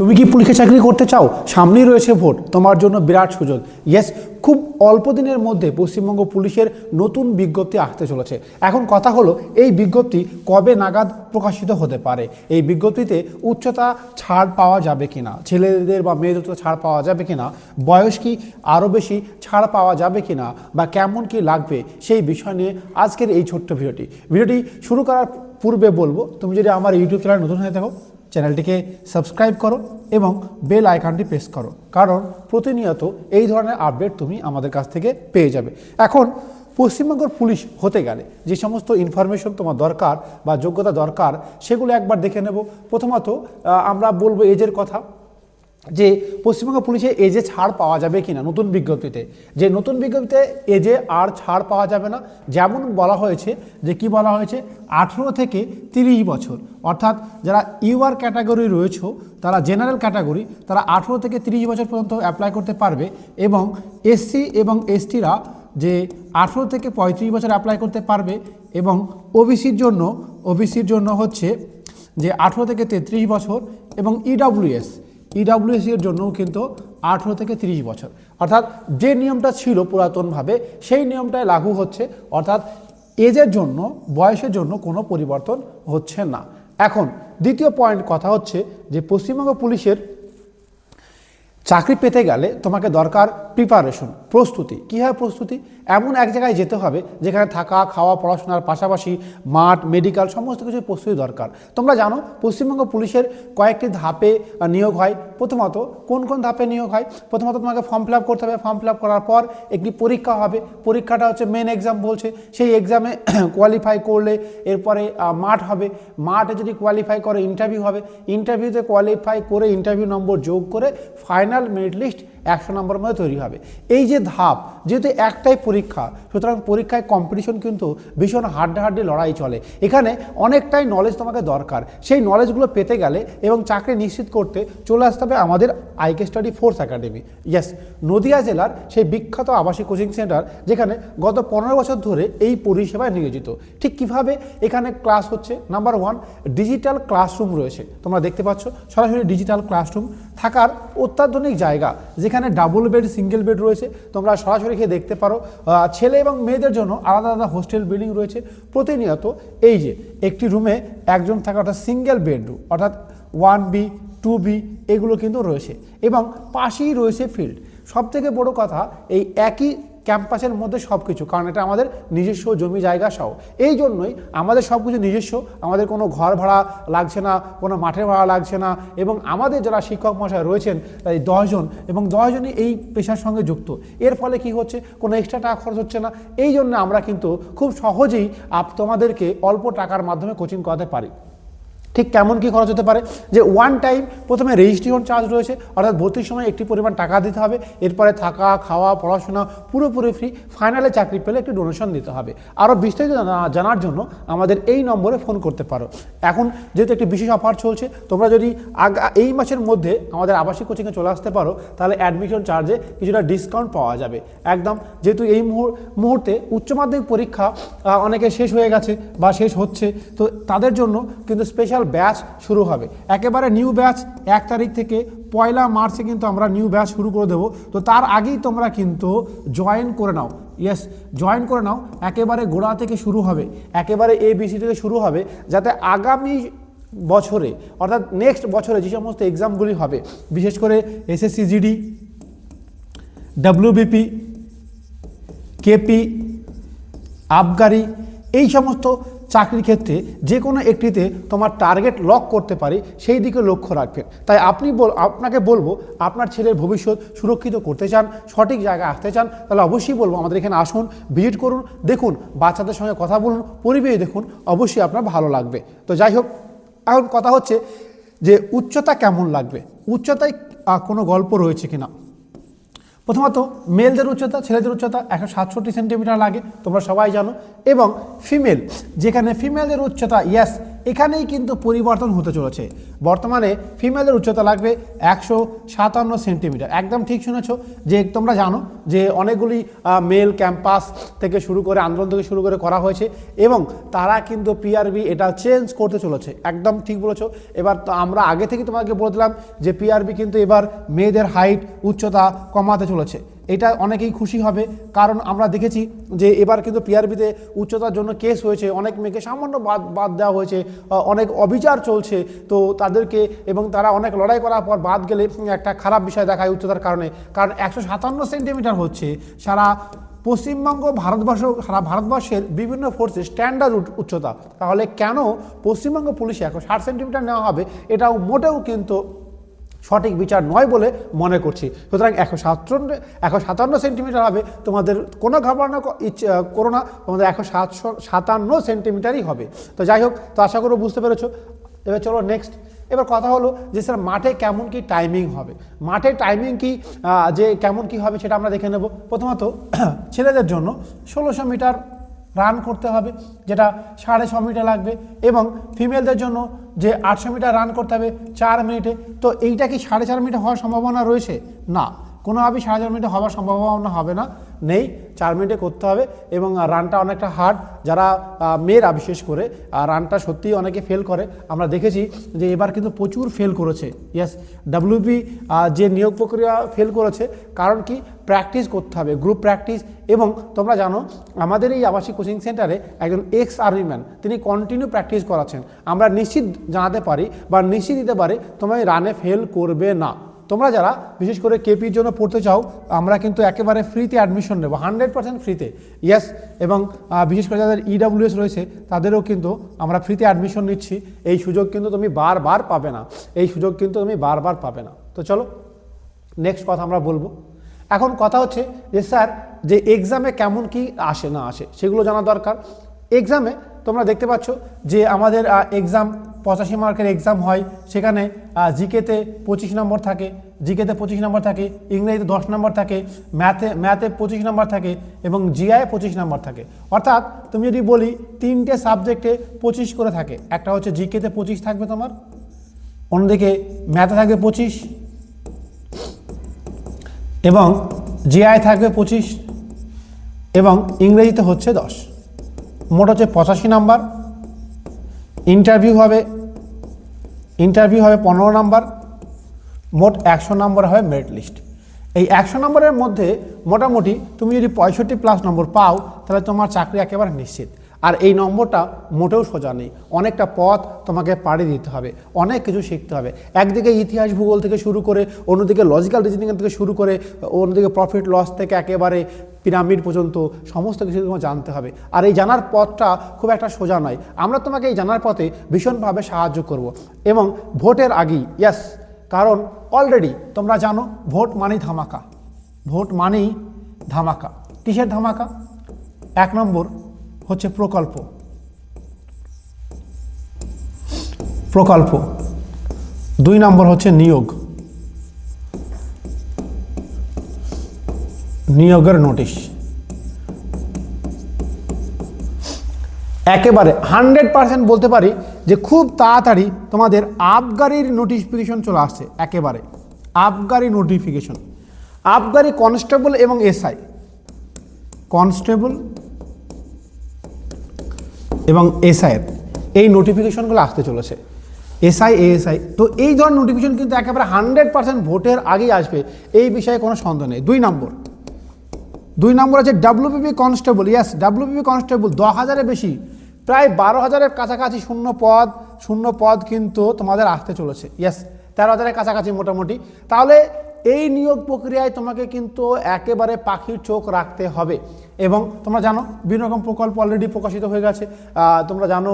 তুমি কি পুলিশে চাকরি করতে চাও? সামনেই রয়েছে ভোট। তোমার জন্য বিরাট সুযোগ। ইয়েস খুব অল্প দিনের মধ্যে পশ্চিমবঙ্গ পুলিশের নতুন বিজ্ঞপ্তি আসতে চলেছে। এখন কথা হলো, এই বিজ্ঞপ্তি কবে নাগাদ প্রকাশিত হতে পারে? এই বিজ্ঞপ্তিতে উচ্চতা ছাড় পাওয়া যাবে কি না ছেলেদের বা মেয়েদের তো ছাড় পাওয়া যাবে কিনা? বয়স কি আরও বেশি ছাড় পাওয়া যাবে কিনা? বা কেমন কি লাগবে? সেই বিষয় নিয়ে আজকের এই ছোট্ট ভিডিওটি। ভিডিওটি শুরু করার পূর্বে বলব, তুমি যদি আমার ইউটিউব চ্যানেল নতুন হয়ে থাকো চ্যানেলটিকে সাবস্ক্রাইব করো এবং বেল আইকনটি প্রেস করো। কারণ প্রতিনিয়ত এই ধরনের আপডেট তুমি আমাদের কাছ থেকে পেয়ে যাবে। এখন, পশ্চিমবঙ্গের পুলিশ হতে গেলে যে সমস্ত ইনফরমেশন তোমার দরকার বা যোগ্যতা দরকার, সেগুলো একবার দেখে নেব। প্রথমত আমরা বলব এজের কথা। যে পশ্চিমবঙ্গ পুলিশে এজে ছাড় পাওয়া যাবে কিনা নতুন বিজ্ঞপ্তিতে, যে নতুন বিজ্ঞপ্তিতে এজে আর ছাড় পাওয়া যাবে না, যেমন বলা হয়েছে, যে কি বলা হয়েছে, আঠেরো থেকে তিরিশ বছর। অর্থাৎ যারা ইউআর ক্যাটাগরি রয়েছে, তারা জেনারেল ক্যাটাগরি, তারা আঠেরো থেকে তিরিশ বছর পর্যন্ত অ্যাপ্লাই করতে পারবে এবং এসসি এবং এসটিরা যে আঠেরো থেকে পঁয়ত্রিশ বছর অ্যাপ্লাই করতে পারবে এবং ওবিসির জন্য ওবিসির জন্য হচ্ছে যে আঠেরো থেকে তেত্রিশ বছর এবং ইডাব্লিউএস ইডাব্লিউএস এর জন্যও কিন্তু আঠেরো থেকে তিরিশ বছর। অর্থাৎ যে নিয়মটা ছিল পুরাতনভাবে, সেই নিয়মটাই লাগু হচ্ছে। অর্থাৎ এজের জন্য, বয়সের জন্য কোনো পরিবর্তন হচ্ছে না। এখন দ্বিতীয় পয়েন্ট কথা হচ্ছে যে পশ্চিমবঙ্গ পুলিশের চাকরি পেতে গেলে তোমাকে দরকার প্রিপারেশন প্রস্তুতি। কী হয় প্রস্তুতি? এমন এক জায়গায় যেতে হবে যেখানে থাকা, খাওয়া, পড়াশোনার পাশাপাশি মাঠ মেডিকেল সমস্ত কিছু প্রস্তুতি দরকার। তোমরা জানো, পশ্চিমবঙ্গ পুলিশের কয়েকটি ধাপে নিয়োগ হয়। প্রথমত, কোন কোন ধাপে নিয়োগ হয়? প্রথমত তোমাকে ফর্ম ফিল করতে হবে। ফর্ম ফিল করার পর একটি পরীক্ষা হবে। পরীক্ষাটা হচ্ছে মেন এক্সাম বলছে। সেই এক্সামে কোয়ালিফাই করলে এরপরে মাঠ হবে। মাঠে যদি কোয়ালিফাই করে ইন্টারভিউ হবে। ইন্টারভিউতে কোয়ালিফাই করে ইন্টারভিউ নম্বর যোগ করে ফাইনাল মেরিট লিস্ট একশো নম্বরের মধ্যে তৈরি হবে। এই যে ধাপ, যেহেতু একটাই পরীক্ষা, সুতরাং পরীক্ষায় কম্পিটিশন কিন্তু ভীষণ হাড্ডাহাড্ডি লড়াই চলে। এখানে অনেকটাই নলেজ তোমাকে দরকার। সেই নলেজগুলো পেতে গেলে এবং চাকরি নিশ্চিত করতে চলে আসতে হবে আমাদের IK study force academy yes Nadia জেলার সেই বিখ্যাত আবাসিক কোচিং সেন্টার যেখানে গত পনেরো বছর ধরে এই পরিষেবায় নিয়োজিত। ঠিক কীভাবে এখানে ক্লাস হচ্ছে? নাম্বার ওয়ান ডিজিটাল ক্লাসরুম রয়েছে। তোমরা দেখতে পাচ্ছ, সরাসরি ডিজিটাল ক্লাসরুম থাকার অত্যাধুনিক জায়গা, যেখানে ডাবল বেড সিঙ্গেল বেড রয়েছে। তোমরা সরাসরি খেয়ে দেখতে পারো। ছেলে এবং মেয়েদের জন্য আলাদা আলাদা হোস্টেল বিল্ডিং রয়েছে। প্রতিনিয়ত এই যে একটি রুমে একজন থাকা অর্থাৎ সিঙ্গেল বেডরুম অর্থাৎ ওয়ান বি টু বি এগুলো কিন্তু রয়েছে। এবং পাশেই রয়েছে ফিল্ড সব থেকে বড় কথা, এই একই ক্যাম্পাসের মধ্যে সব কিছু কারণ এটা আমাদের নিজস্ব জমি জায়গা সহ। এই জন্যই আমাদের সব কিছু নিজস্ব, আমাদের কোনো ঘর ভাড়া লাগছে না, কোনো মাঠের ভাড়া লাগছে না, এবং আমাদের যারা শিক্ষক মশাই রয়েছেন এই দশজন এবং দশজনই এই পেশার সঙ্গে যুক্ত। এর ফলে কি হচ্ছে? কোনো এক্সট্রা টাকা খরচ হচ্ছে না। এই জন্য আমরা কিন্তু খুব সহজেই আপ, তোমাদেরকে অল্প টাকার মাধ্যমে কোচিং করাতে পারি। ঠিক কেমন কি খরচ হতে পারে? যে ওয়ান টাইম প্রথমে রেজিস্ট্রেশন চার্জ রয়েছে, অর্থাৎ ভর্তির সময় একটি পরিমাণ টাকা দিতে হবে, এরপরে থাকা, খাওয়া, পড়াশোনা, পুরোপুরি ফ্রি ফাইনালে চাকরি পেলে একটি ডোনেশন দিতে হবে। আরও বিস্তারিত জানা- জানার জন্য আমাদের এই নম্বরে ফোন করতে পারো। এখন যেহেতু একটি বিশেষ অফার চলছে, তোমরা যদি আগা, এই মাসের মধ্যে আমাদের আবাসিক কোচিংয়ে চলে আসতে পারো, তাহলে অ্যাডমিশন চার্জে কিছুটা ডিসকাউন্ট পাওয়া যাবে। একদম, যেহেতু এই মুহূর- মুহূর্তে উচ্চ মাধ্যমিক পরীক্ষা অনেকে শেষ হয়ে গেছে বা শেষ হচ্ছে, তো তাদের জন্য কিন্তু স্পেশাল ব্যাচ শুরু হবে। একেবারে নিউ ব্যাচ এক তারিখ থেকে পয়লা মার্চে কিন্তু আমরা নিউ ব্যাচ শুরু করে দেবো। তো তার আগেই তোমরা কিন্তু জয়েন করে নাও। ইয়েস জয়েন করে নাও। একেবারে গোড়া থেকে শুরু হবে। একেবারে এ বিসি থেকে শুরু হবে যাতে আগামী বছরে, অর্থাৎ নেক্সট বছরে যে সমস্ত এক্সামগুলি হবে, বিশেষ করে এসএসসি জিডি ডাব্লিউবিপি কেপি আবগারি এই সমস্ত চাকরির ক্ষেত্রে যে কোনো একটিতে তোমার টার্গেট লক করতে পারি, সেই দিকে লক্ষ্য রাখবেন। তাই আপনি আপনাকে বলব, আপনার ছেলের ভবিষ্যৎ সুরক্ষিত করতে চান, সঠিক জায়গায় আসতে চান, তাহলে অবশ্যই বলব আমাদের এখানে আসুন ভিজিট করুন, দেখুন, বাচ্চাদের সঙ্গে কথা বলুন, পরিবেশ দেখুন, অবশ্যই আপনার ভালো লাগবে। তো যাই হোক, এখন কথা হচ্ছে যে উচ্চতা কেমন লাগবে? উচ্চতায় কোনো গল্প রয়েছে কিনা? প্রথমত মেলদের উচ্চতা, ছেলেদের উচ্চতা একশো সাতষট্টি সেন্টিমিটার লাগে, তোমরা সবাই জানো। এবং ফিমেল, যেখানে ফিমেলদের উচ্চতা ইয়াস এখানেই কিন্তু পরিবর্তন হতে চলেছে। বর্তমানে ফিমেলের উচ্চতা লাগবে একশো সাতান্ন সেন্টিমিটার। একদম ঠিক শুনেছো যে তোমরা জানো যে অনেকগুলি মেল ক্যাম্পাস থেকে শুরু করে আন্দোলন থেকে শুরু করে করা হয়েছে এবং তারা কিন্তু পিআরবি এটা চেঞ্জ করতে চলেছে। একদম ঠিক বলেছ। এবার তো আমরা আগে থেকে তোমাকে বলে দিলাম যে পিআরবি কিন্তু এবার মেয়েদের হাইট উচ্চতা কমাতে চলেছে। এটা অনেকেই খুশি হবে। কারণ আমরা দেখেছি যে এবার কিন্তু পিআরবিতে উচ্চতার জন্য কেস হয়েছে, অনেক মেয়েকে সামান্য বাদ বাদ দেওয়া হয়েছে অনেক অবিচার চলছে। তো তাদেরকে এবং তারা অনেক লড়াই করার পর বাদ গেলে একটা খারাপ বিষয় দেখায় উচ্চতার কারণে। কারণ একশো সাতান্ন সেন্টিমিটার হচ্ছে সারা পশ্চিমবঙ্গ ভারতবর্ষ, সারা ভারতবর্ষের বিভিন্ন ফোর্সের স্ট্যান্ডার্ড উচ্চতা। তাহলে কেন পশ্চিমবঙ্গ পুলিশে একশো ষাট সেন্টিমিটার নেওয়া হবে? এটাও মোটেও কিন্তু সঠিক বিচার নয় বলে মনে করছি। সুতরাং একশো সাতান্ন একশো সাতান্ন সেন্টিমিটার হবে, তোমাদের কোনো ঘাবড়ানো ইচ্ছে করো না, তোমাদের একশো সাতশো সাতান্ন সেন্টিমিটারই হবে। তো যাই হোক, তো আশা করো বুঝতে পেরেছ। এবার চলো নেক্সট এবার কথা হলো যে স্যার মাঠে কেমন কি টাইমিং হবে? মাঠে টাইমিং কি যে কেমন কি হবে সেটা আমরা দেখে নেব। প্রথমত, ছেলেদের জন্য ষোলোশো মিটার রান করতে হবে, যেটা সাড়ে ছ মিনিটে লাগবে এবং ফিমেলদের জন্য যে আটশো মিটার রান করতে হবে চার মিনিটে। তো এইটা কি সাড়ে চার মিনিটে হওয়ার সম্ভাবনা রয়েছে? না, কোনোভাবেই সাড়ে চার মিনিটে হওয়ার সম্ভাবনা হবে না। নেই, চার মিনিটে করতে হবে এবং রানটা অনেকটা হার্ড যারা মেয়েরা বিশেষ করে রানটা সত্যিই অনেকে ফেল করে। আমরা দেখেছি যে এবার কিন্তু প্রচুর ফেল করেছে। ইয়েস ডাব্লিউপি যে নিয়োগ প্রক্রিয়া ফেল করেছে, কারণ কি? প্র্যাকটিস করতে হবে গ্রুপ প্র্যাকটিস এবং তোমরা জানো, আমাদের এই আবাসিক কোচিং সেন্টারে একজন এক্স আর্মি ম্যান তিনি কন্টিনিউ প্র্যাকটিস করাচ্ছেন। আমরা নিশ্চিত জানাতে পারি বা নিশ্চিত দিতে পারি, তোমায় রানে ফেল করবে না। তোমরা যারা বিশেষ করে কেপির জন্য পড়তে চাও, আমরা কিন্তু একেবারে ফ্রিতে অ্যাডমিশন নেব হান্ড্রেড পার্সেন্ট ফ্রিতে ইয়েস এবং বিশেষ করে যাদের ইডাব্লিউএস রয়েছে, তাদেরও কিন্তু আমরা ফ্রিতে অ্যাডমিশন নিচ্ছি। এই সুযোগ কিন্তু তুমি বারবার পাবে না। এই সুযোগ কিন্তু তুমি বারবার পাবে না। তো চলো নেক্সট কথা আমরা বলব। এখন কথা হচ্ছে যে, স্যার, যে এক্সামে কেমন কি আসে না আসে, সেগুলো জানা দরকার। এক্সামে তোমরা দেখতে পাচ্ছ যে আমাদের এক্সাম পঁচাশি মার্কের এক্সাম হয়, সেখানে জিকেতে পঁচিশ নম্বর থাকে, জিকেতে পঁচিশ নম্বর থাকে, ইংরেজিতে দশ নম্বর থাকে, ম্যাথে ম্যাথে পঁচিশ নম্বর থাকে এবং জিআই পঁচিশ নম্বর থাকে। অর্থাৎ তুমি যদি বলি তিনটে সাবজেক্টে পঁচিশ করে থাকে, একটা হচ্ছে জিকেতে পঁচিশ থাকবে তোমার, অন্যদিকে ম্যাথে থাকবে পঁচিশ এবং জিআই থাকবে পঁচিশ এবং ইংরেজিতে হচ্ছে দশ। মোট হচ্ছে পঁচাশি নাম্বার। ইন্টারভিউ হবে ইন্টারভিউ হবে পনেরো নাম্বার, মোট একশো নম্বর হবে মেরিট লিস্ট এই একশো নম্বরের মধ্যে মোটামুটি তুমি যদি পঁয়ষট্টি প্লাস নম্বর পাও, তাহলে তোমার চাকরি একেবারে নিশ্চিত। আর এই নম্বরটা মোটেও সোজা নেই। অনেকটা পথ তোমাকে পাড়ি দিতে হবে, অনেক কিছু শিখতে হবে। একদিকে ইতিহাস ভূগোল থেকে শুরু করে, অন্যদিকে লজিক্যাল রিজনিং থেকে শুরু করে, অন্যদিকে প্রফিট লস থেকে একেবারে পিরামিড পর্যন্ত সমস্ত কিছু তোমার জানতে হবে। আর এই জানার পথটা খুব একটা সোজা নয়। আমরা তোমাকে এই জানার পথে ভীষণভাবে সাহায্য করব। এবং ভোটের আগেই ইয়াস কারণ অলরেডি তোমরা জানো, ভোট মানেই ধামাকা। ভোট মানেই ধামাকা। কিসের ধামাকা? এক নম্বর হচ্ছে প্রকল্প। প্রকল্প। দুই নম্বর হচ্ছে নিয়োগ। নিয়োগের নোটিশ। একেবারে হান্ড্রেড পার্সেন্ট বলতে পারি যে খুব তাড়াতাড়ি তোমাদের আবগারির নোটিফিকেশন চলে আসছে, একেবারে। আবগারি নোটিফিকেশন। আবগারি কনস্টেবল এবং এসআই। কনস্টেবল এবং এসআইয়ের এই নোটিফিকেশনগুলো আসতে চলেছে। এসআই এএসআই তো এই ধরনের নোটিফিকেশন কিন্তু একেবারে হান্ড্রেড পার্সেন্ট ভোটের আগেই আসবে, এই বিষয়ে কোনো সন্দেহ নেই। দুই নম্বর দুই নম্বর আছে ডাব্লিউবিপি কনস্টেবল ইয়াস ডাব্লিউবিপি কনস্টেবল দশ হাজারের বেশি, প্রায় বারো হাজারের কাছাকাছি শূন্য পদ শূন্য পদ কিন্তু তোমাদের আসতে চলেছে। ইয়াস তেরো হাজারের কাছাকাছি মোটামুটি। তাহলে এই নিয়োগ প্রক্রিয়ায় তোমাকে কিন্তু একেবারে পাখির চোখ রাখতে হবে। এবং তোমরা জানো বিভিন্ন রকম প্রকল্প অলরেডি প্রকাশিত হয়ে গেছে। তোমরা জানো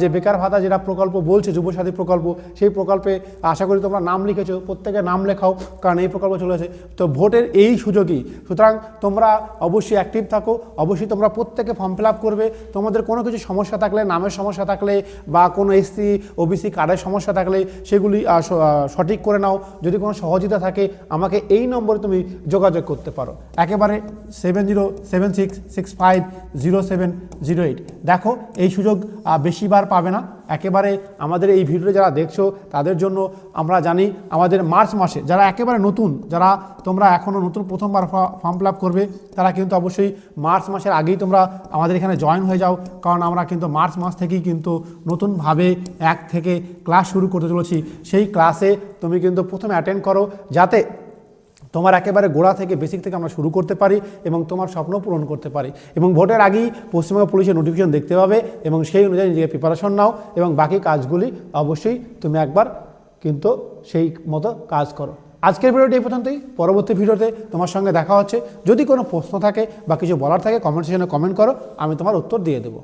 যে বেকার ভাতা যেটা প্রকল্প বলছে, যুবসাথী প্রকল্প, সেই প্রকল্পে আশা করি তোমরা নাম লিখেছো, প্রত্যেকে নাম লেখাও, কারণ এই প্রকল্প চলেছে তো ভোটের এই সুযোগই, সুতরাং তোমরা অবশ্যই অ্যাক্টিভ থাকো, অবশ্যই তোমরা প্রত্যেকে ফর্ম ফিল আপ করবে। তোমাদের কোনো কিছু সমস্যা থাকলে, নামের সমস্যা থাকলে, বা কোনো এসসি ওবিসি কার্ডের সমস্যা থাকলে, সেগুলি সঠিক করে নাও। যদি কোনো সহযোগিতা থাকে, আমাকে এই নম্বরে তুমি যোগাযোগ করতে পারো। একেবারে seven zero seven six six six five zero seven zero eight দেখো, এই সুযোগ বেশিবার পাবে না। একেবারে আমাদের এই ভিডিওটা যারা দেখছ, তাদের জন্য আমরা জানি, আমাদের মার্চ মাসে যারা একেবারে নতুন, যারা তোমরা এখনও নতুন প্রথমবার ফর্ম ফিল করবে, তারা কিন্তু অবশ্যই মার্চ মাসের আগেই তোমরা আমাদের এখানে জয়েন হয়ে যাও। কারণ আমরা কিন্তু মার্চ মাস থেকেই কিন্তু নতুনভাবে এক থেকে ক্লাস শুরু করতে চলেছি। সেই ক্লাসে তুমি কিন্তু প্রথমে অ্যাটেন্ড করো, যাতে তোমার একেবারে গোড়া থেকে বেসিক থেকে আমরা শুরু করতে পারি এবং তোমার স্বপ্ন পূরণ করতে পারি। এবং ভোটের আগেই পশ্চিমবঙ্গ পুলিশের নোটিফিকেশন দেখতে পাবে এবং সেই অনুযায়ী নিজেকে প্রিপারেশন নাও এবং বাকি কাজগুলি অবশ্যই তুমি একবার কিন্তু সেই মতো কাজ করো। আজকের ভিডিওটি এই পর্যন্তই। পরবর্তী ভিডিওতে তোমার সঙ্গে দেখা হচ্ছে। যদি কোনো প্রশ্ন থাকে বা কিছু বলার থাকে কমেন্ট সেকশনে কমেন্ট করো, আমি তোমার উত্তর দিয়ে দেবো।